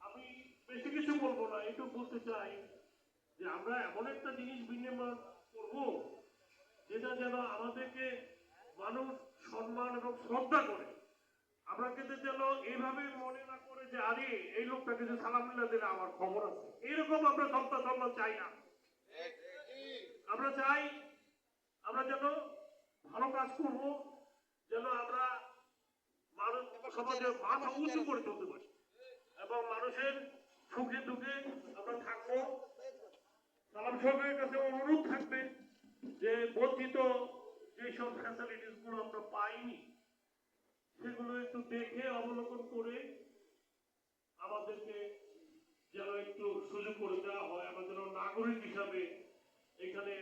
আমি বেশি কিছু বলব না একটু বলতে চাই যে আমরা এমন একটা জিনিস বিনিময় করব, যেটা যেন আমাদেরকে মানুষ সম্মান এবং শ্রদ্ধা করে। আমরা কিন্তু যেন এইভাবে মনে না করে যে, আরে, এই লোকটা কিছু সালামুল্লাহ দিলে আমার খবর আছে। এরকম আমরা সন্তান সম্মান চাই না। আমরা চাই আমরা যেন ভালো কাজ করব, যেন আমরা মানুষ সমাজের মাথা উঁচু করে চলতে পারি। এবং মানুষের সুখে দুঃখে আমরা থাকব। সালাম সরকারের কাছে অনুরোধ থাকবে যে, বঞ্চিত যেসব ফ্যাসিলিটিসগুলো আমরা পাইনি একটু দেখে অবলোকন করে আমাদেরকে যেন একটু সুযোগ করে দেওয়া হয়। আমরা যেন নাগরিক হিসাবে এখানে